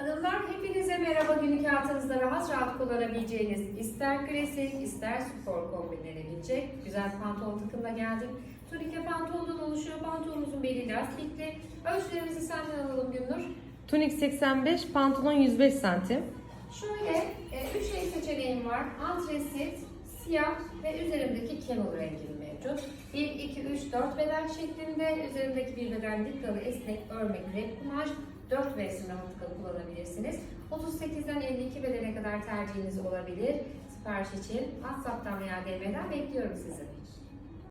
Hanımlar hepinize merhaba günlük hayatınızda rahat rahat kullanabileceğiniz ister klasik ister spor kombinlenebilecek güzel pantolon takımla geldim. Tunike pantolondan oluşuyor. Pantolonumuzun beli lastikli. Ölçülerimizi senden alalım Günnur. Tunik 85, pantolon 105 santim. Şöyle 3 renk seçeneğim var. Antresit, siyah ve üzerimdeki kemur rengim mevcut. 1, 2, 3, 4 beden şeklinde. Üzerimdeki bir beden diklalı esnek örmek rep kumaş. 4 versin rahatlıkla kullanabilirsiniz. 38'den 52 bedene kadar tercihiniz olabilir. Sipariş için WhatsApp'tan veya DM'den bekliyorum sizi.